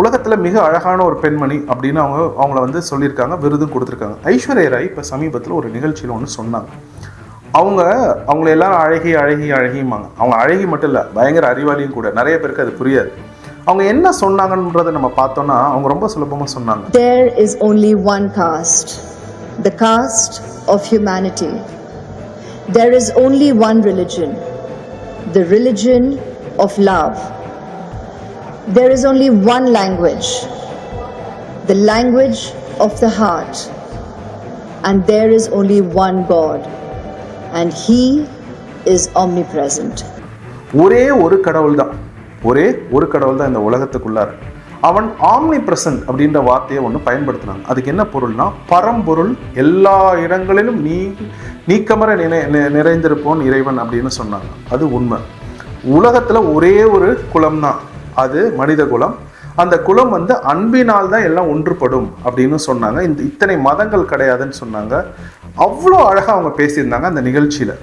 உலகத்தில் மிக அழகான ஒரு பெண்மணி அப்படின்னு அவங்க அவங்கள வந்து சொல்லியிருக்காங்க விருதும் கொடுத்துருக்காங்க. ஐஸ்வர்யா ராய் இப்போ சமீபத்தில் ஒரு நிகழ்ச்சியில் ஒன்று சொன்னாங்க. அவங்க அவங்கள எல்லாரும் அழகி அழகி அழகிம்பாங்க. அவங்க அழகி மட்டும் இல்லை பயங்கர அறிவாளியும் கூட. நிறைய பேருக்கு அது புரியாது. அவங்க என்ன சொன்னாங்கன்றதை நம்ம பார்த்தோம்னா அவங்க ரொம்ப சுலபமாக சொன்னாங்க. There is only one caste the caste of humanity there is only one religion the religion of love There is only one language, the language of the heart. And there is only one God, and He is omnipresent. ஒரே ஒரு கடவுள் தான் ஒரே ஒரு கடவுள் தான் இந்த உலகத்துக்குள்ளார். அவன் ஆம்னி பிரசன்ட் அப்படின்ற வார்த்தையை ஒன்று பயன்படுத்தினாங்க அதுக்கு என்ன பொருள்னா பரம்பொருள் எல்லா இடங்களிலும் நீ நீக்கமர நினை நிறைந்திருப்போன் இறைவன் அப்படின்னு சொன்னாங்க. அது உண்மை. உலகத்தில் ஒரே ஒரு குலம் தான் அது மனித குலம். அந்த குலம் வந்து அன்பினால் தான் எல்லாம் ஒன்றுபடும் அப்படின்னு சொன்னாங்க. இந்த இத்தனை மதங்கள் கிடையாதுன்னு சொன்னாங்க. அவ்வளோ அழகாக அவங்க பேசியிருந்தாங்க அந்த நிகழ்ச்சியில்.